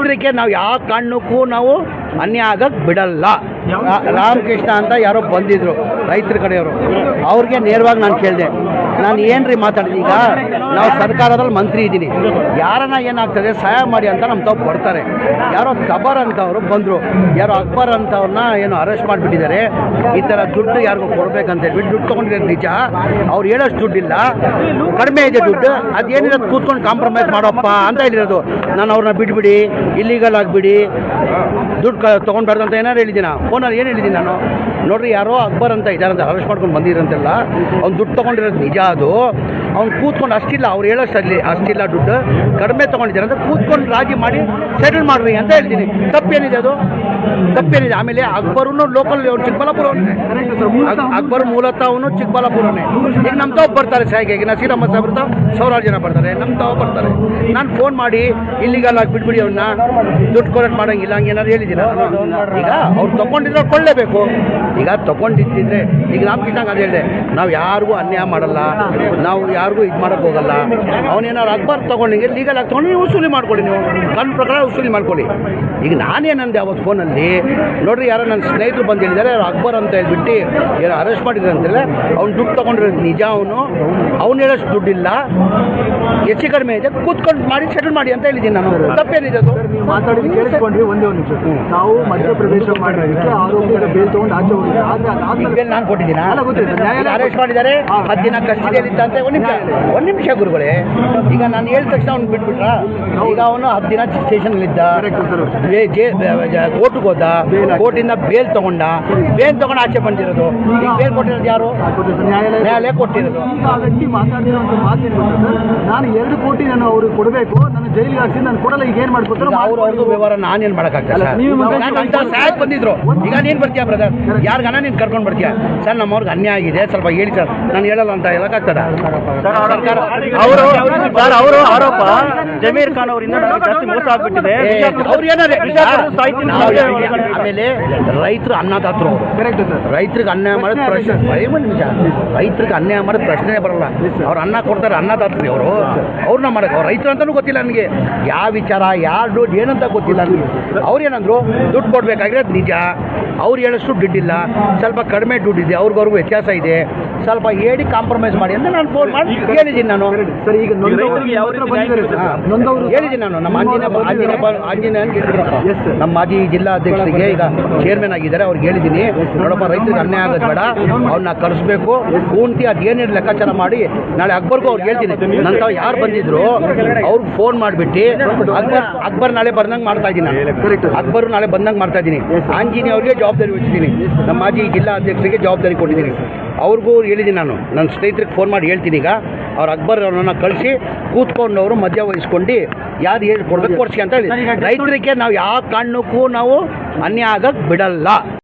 ನೋಡ್ಲಿಕ್ಕೆ ನಾವು ಯಾವ ಕಾರಣಕ್ಕೂ ನಾವು ಅನ್ಯ ಆಗಕ್ಕೆ ಬಿಡಲ್ಲ. ರಾಮಕೃಷ್ಣ ಅಂತ ಯಾರೋ ಬಂದಿದ್ರು ರೈತರ ಕಡೆಯವರು. ಅವ್ರಿಗೆ ನೇರವಾಗಿ ನಾನು ಕೇಳಿದೆ ನಾನು ಏನ್ರಿ ಮಾತಾಡಿದೆ ಈಗ? ನಾವು ಸರ್ಕಾರದಲ್ಲಿ ಮಂತ್ರಿ ಇದ್ದೀನಿ. ಯಾರನ್ನ ಏನಾಗ್ತದೆ ಸಹಾಯ ಮಾಡಿ ಅಂತ ನಮ್ಮ ತಾವು ಬರ್ತಾರೆ ಯಾರೋ ಕಬರ್ ಅಂತವರು ಬಂದರು. ಯಾರೋ ಅಕ್ಬರ್ ಅಂತವ್ರನ್ನ ಏನು ಅರೆಸ್ಟ್ ಮಾಡಿಬಿಟ್ಟಿದ್ದಾರೆ. ಈ ಥರ ದುಡ್ಡು ಯಾರಿಗೂ ಕೊಡಬೇಕಂತ ಹೇಳ್ಬಿಟ್ಟು ದುಡ್ಡು ತೊಗೊಂಡಿರೋದು ನಿಜ. ಅವ್ರು ಹೇಳೋಷ್ಟು ದುಡ್ಡಿಲ್ಲ. ಕಡಿಮೆ ಇದೆ ದುಡ್ಡು. ಅದೇನಿರೋದು ಕೂತ್ಕೊಂಡು ಕಾಂಪ್ರಮೈಸ್ ಮಾಡೋಪ್ಪ ಅಂತ ಹೇಳಿರೋದು. ನಾನು ಅವ್ರನ್ನ ಬಿಟ್ಬಿಡಿ ಇಲ್ಲಿಗಲ್ ಆಗಿಬಿಡಿ. ದುಡ್ಡು ತೊಗೊಂಡ್ಬಾರ್ದು ಅಂತ ಏನಾರು ಹೇಳಿದ್ದೀನ? ಫೋನಲ್ಲಿ ಏನು ಹೇಳಿದ್ದೀನಿ ನಾನು? ನೋಡ್ರಿ ಯಾರೋ ಅಕ್ಬರ್ ಅಂತ ಇದ್ದಾರಂತ ಅರೆಸ್ಟ್ ಮಾಡ್ಕೊಂಡು ಬಂದಿರಂತೆಲ್ಲ ಅವ್ನು ದುಡ್ಡು ತೊಗೊಂಡಿರೋದು ನಿಜ. ಅದು ಅವ್ನು ಕೂತ್ಕೊಂಡು ಅಷ್ಟಿಲ್ಲ, ಅವ್ರು ಹೇಳೋಷ್ಟು ಅಲ್ಲಿ ಅಷ್ಟಿಲ್ಲ ದುಡ್ಡು, ಕಡಿಮೆ ತೊಗೊಂಡಿದ್ದಾರೆ ಅಂತ ಕೂತ್ಕೊಂಡು ರಾಜಿ ಮಾಡಿ ಸೆಟಲ್ ಮಾಡ್ರಿ ಅಂತ ಹೇಳ್ತೀನಿ. ತಪ್ಪೇನಿದೆ ಅದು? ತಪ್ಪೇನಿದೆ. ಆಮೇಲೆ ಅಕ್ಬರೂ ಲೋಕಲ್ ಚಿಕ್ಕಬಳ್ಳಾಪುರವನ್ನೇ ಅಕ್ಬರ್ ಮೂಲತಃ ಅವನು ಚಿಕ್ಕಬಳ್ಳಾಪುರನೇ ಈಗ ನಮ್ಮ ತಾವು ಬರ್ತಾರೆ ಸಾಯಿಗೆ ಈಗ ಅಹಮದ್ ಸಾಹೇಬ್ರ ಸಾವಿರಾರು ಜನ ಬರ್ತಾರೆ. ನಮ್ಮ ತಾವು ಬರ್ತಾರೆ. ನಾನು ಫೋನ್ ಮಾಡಿ ಇಲ್ಲಿಗಲ್ಲ ಬಿಟ್ಬಿಡಿ ಅವನ್ನ ದುಡ್ಡು ಕೊಲೆಕ್ಟ್ ಮಾಡೋಂಗಿಲ್ಲ ಹಂಗೇನಾದ್ರು ಹೇಳಿದ್ದೀರಾ? ಈಗ ಅವ್ರು ತೊಗೊಂಡಿದ್ರೆ ಕೊಳ್ಳೇಬೇಕು ಈಗ ತೊಗೊಂಡಿದ್ದಿದ್ರೆ ಈಗ ರಾಮಕೃಷ್ಣ ಅದು ಹೇಳಿದೆ, ನಾವು ಯಾರಿಗೂ ಅನ್ಯಾಯ ಮಾಡಲ್ಲ. ನಾವು ಯಾರಿಗೂ ಇದು ಮಾಡೋಕ್ಕೆ ಹೋಗಲ್ಲ. ಅವನೇನಾದ್ರು ಅಕ್ಬರ್ ತೊಗೊಂಡಿಗೆ ಲೀಗಲ್ ಆಗಿ ತೊಗೊಂಡು ನೀವು ವಸೂಲಿ ಮಾಡ್ಕೊಳ್ಳಿ ನೀವು. ನನ್ನ ಪ್ರಕಾರ ವಸೂಲಿ ಮಾಡ್ಕೊಳ್ಳಿ. ಈಗ ನಾನೇನಂದೆ ಅವತ್ತು ಫೋನಲ್ಲಿ. ನೋಡ್ರಿ ಯಾರೋ ನನ್ನ ಸ್ನೇಹಿತರು ಬಂದು ಹೇಳಿದ್ದಾರೆ ಅಕ್ಬರ್ ಅಂತ ಹೇಳ್ಬಿಟ್ಟು ಯಾರು ಅರೆಸ್ಟ್ ಮಾಡಿದ್ರು ಅಂತೇಳಿ ಅವ್ನು ದುಡ್ಡು ತೊಗೊಂಡಿರೋದು ನಿಜ ಅವನು. ಅವ್ನು ಹೇಳೋಷ್ಟು ದುಡ್ಡಿಲ್ಲ. ಹೆಚ್ಚು ಕಡಿಮೆ ಇದೆ ಕೂತ್ಕೊಂಡು ಮಾಡಿ ಸೆಟಲ್ ಮಾಡಿ ಅಂತ ಹೇಳಿದ್ದೀನಿ ನಾನು ತಪ್ಪೇನಿದೆ ಅದು. ಮಾತಾಡಿ ಕೇಳಿಸ್ಕೊಂಡ್ರಿ ಒಂದೇ ಒಂದು ನಿಮಿಷ ನಾವು ಮಧ್ಯಪ್ರವೇಶ ಮಾಡೋದಕ್ಕೆ ಆರೋಪಿಗಳ ಬೇಲ್ ತಗೊಂಡು ಆಚೆ ಬೇಲ್ ನಾನು ಕೊಟ್ಟಿದ್ದೀನ? ಅರೆಸ್ಟ್ ಮಾಡಿದ್ದಾರೆ ಹತ್ತು ದಿನ ಕಸ್ಟಡಿಯಲ್ಲಿ ಅಂತ ಒಂದು ನಿಮಿಷ ಗುರುಗಳೇ ಈಗ ನಾನು ಹೇಳಿದ ತಕ್ಷಣ ಅವ್ನು ಬಿಟ್ಬಿಟ್ರ? ಈಗ ಅವನು ಹತ್ತು ದಿನ ಸ್ಟೇಷನ್ನಲ್ಲಿದ್ದ. ಕೋರ್ಟ್ಗೆ ಹೋದ ಕೋರ್ಟಿಂದ ಬೇಲ್ ತಗೊಂಡ ಬೇಲ್ ತಗೊಂಡು ಆಚೆ ಬಂದಿರೋದು. ಈಗ ಬೇಲ್ ಕೊಟ್ಟಿರೋದು ಯಾರು? ನ್ಯಾಯಾಲಯ ಕೊಟ್ಟಿರೋದು. ಆ ವ್ಯಕ್ತಿ ಮಾತಾಡಿರೋಂಥ ನಾನು ಎರಡು ಕೋಟಿ ನಾನು ಅವ್ರಿಗೆ ಕೊಡಬೇಕು ನನ್ನ ಜೈಲಿಗೆ ಹಾಕ್ಸಿ ನಾನು ಕೊಡಲ್ಲ ಈಗ ಏನು ಮಾಡ್ಕೊತಾರೆ ಅವ್ರು ಅವ್ರದ್ದು ವ್ಯವಹಾರ ನಾನೇನು ಮಾಡೋಕ್ಕಾಗಲ್ಲ ಸಹಾಯಕ್ಕೆ ಬಂದಿದ್ರು. ಈಗ ನೀನು ಬರ್ತೀಯಾ ಬ್ರದರ್ ಗಣ ನೀನು ಕರ್ಕೊಂಡು ಬರ್ತೀಯಾ? ಸರ್ ನಮ್ಮವ್ರಿಗೆ ಅನ್ಯಾಯ ಆಗಿದೆ ಸ್ವಲ್ಪ ಹೇಳಿ ಸರ್. ನಾನು ಹೇಳಲ್ಲ ಅಂತ ಹೇಳೋಕ್ಕಾಗ್ತದ? ಅವರು ಸರ್ ಅವರು ಆರೋಪ. ಜಮೀರ್ ಖಾನ್ ಅವರಿಂದ ಜಾಸ್ತಿ ಮೋಸ ಆಗ್ಬಿಟ್ಟಿದೆ. ಆಮೇಲೆ ರೈತರು ಅನ್ನದಾತರು ರೈತರಿಗೆ ಅನ್ಯಾಯ ಮಾಡೋದು ಪ್ರಶ್ನೆ ನಿಜ ರೈತರಿಗೆ ಅನ್ಯಾಯ ಮಾಡೋದು ಪ್ರಶ್ನೆ ಬರಲ್ಲ. ಅವ್ರು ಅನ್ನ ಕೊಡ್ತಾರೆ ಅನ್ನದಾತ್ರಿ ಅವರು. ಅವ್ರನ್ನ ಮಾಡಕ್ ಅವ್ರು ರೈತರು ಅಂತಲೂ ಗೊತ್ತಿಲ್ಲ ನನಗೆ. ಯಾವ ವಿಚಾರ ಯಾರು ದುಡ್ಡು ಏನಂತ ಗೊತ್ತಿಲ್ಲ ನನಗೆ. ಅವ್ರು ಏನಂದ್ರು ದುಡ್ಡು ಕೊಡಬೇಕಾಗಿರೋದು ನಿಜ. ಅವ್ರು ಹೇಳಷ್ಟು ದುಡ್ಡಿಲ್ಲ. ಸ್ವಲ್ಪ ಕಡಿಮೆ ದುಡ್ಡಿದೆ. ಅವ್ರಿಗವ್ರಿಗೂ ವ್ಯತ್ಯಾಸ ಇದೆ. ಸ್ವಲ್ಪ ಹೇಳಿ ಕಾಂಪ್ರಮೈಸ್ ಮಾಡಿ ಅಂತ ನಾನು ಫೋನ್ ಮಾಡಿ ಹೇಳಿದ್ದೀನಿ ನಾನು ಸರ್ ಈಗ ನೊಂದವರು ರೈತರಿಗೆ ಯಾವ ರೀತಿ ಬಂದಿದ್ದಾರೆ ಸರ್ ನೊಂದವರು ಹೇಳಿದ್ದೀನಿ ನಾನು ನಮ್ಮ ಆಂಜನೇಯ ಆಂಜನೇಯ ಆಂಜನೇಯ ಅಂತ ಹೇಳಿದ್ರಪ್ಪ. Yes, sir. ನಮ್ಮ ಮಾಜಿ ಜಿಲ್ಲಾ ಅಧ್ಯಕ್ಷರಿಗೆ ಈಗ ಚೇರ್ಮನ್ ಆಗಿದ್ದಾರೆ ಅವ್ರಿಗೆ ಹೇಳಿದ್ದೀನಿ ನೋಡಪ್ಪ ರೈತರಿಗೆ ಅನ್ಯಾಯ ಆಗೋದು ಬೇಡ ಅವ್ರನ್ನ ಕಳಿಸ್ಬೇಕು ಕೂಂತಿ ಅದೇನೇನು ಲೆಕ್ಕಾಚಾರ ಮಾಡಿ ನಾಳೆ ಅಕ್ಬರ್ಗೂ ಅವ್ರಿಗೆ ಹೇಳ್ತೀನಿ ನಂತರ ಯಾರು ಬಂದಿದ್ರು ಅವ್ರಿಗೆ ಫೋನ್ ಮಾಡಿಬಿಟ್ಟು ಅಕ್ಬರ್ ಅಕ್ಬರ್ ನಾಳೆ ಬಂದಂಗೆ ಮಾಡ್ತಾ ಇದ್ದೀನಿ. ಅಕ್ಬರ್ ನಾಳೆ ಬಂದಂಗೆ ಮಾಡ್ತಾ ಇದ್ದೀನಿ ಆಂಜನೇಯ ಅವರಿಗೆ ಜವಾಬ್ದಾರಿ ವಹಿಸಿದ್ದೀನಿ ನಮ್ಮ ಮಾಜಿ ಜಿಲ್ಲಾ ಅಧ್ಯಕ್ಷರಿಗೆ ಜವಾಬ್ದಾರಿ ಕೊಟ್ಟಿದ್ದೀನಿ ಅವ್ರಿಗೂ ಹೇಳಿದ್ದೀನಿ ನಾನು. ನನ್ನ ಸ್ನೇಹಿತರಿಗೆ ಫೋನ್ ಮಾಡಿ ಹೇಳ್ತೀನಿ ಈಗ. ಅವ್ರು ಅಕ್ಬರ್ ಅವ್ರನ್ನ ಕಳಿಸಿ ಕೂತ್ಕೊಂಡು ಅವರು ಮಧ್ಯ ವಹಿಸ್ಕೊಂಡು ಯಾರು ಹೇಳಿ ಕೊಡ್ಬೇಕು ಕೊಡ್ಸಿ ಅಂತ ಹೇಳಿ. ರೈತರಿಗೆ ನಾವು ಯಾವ ಕಾರಣಕ್ಕೂ ನಾವು ಅನ್ಯ ಆಗಕ್ಕೆ ಬಿಡಲ್ಲ.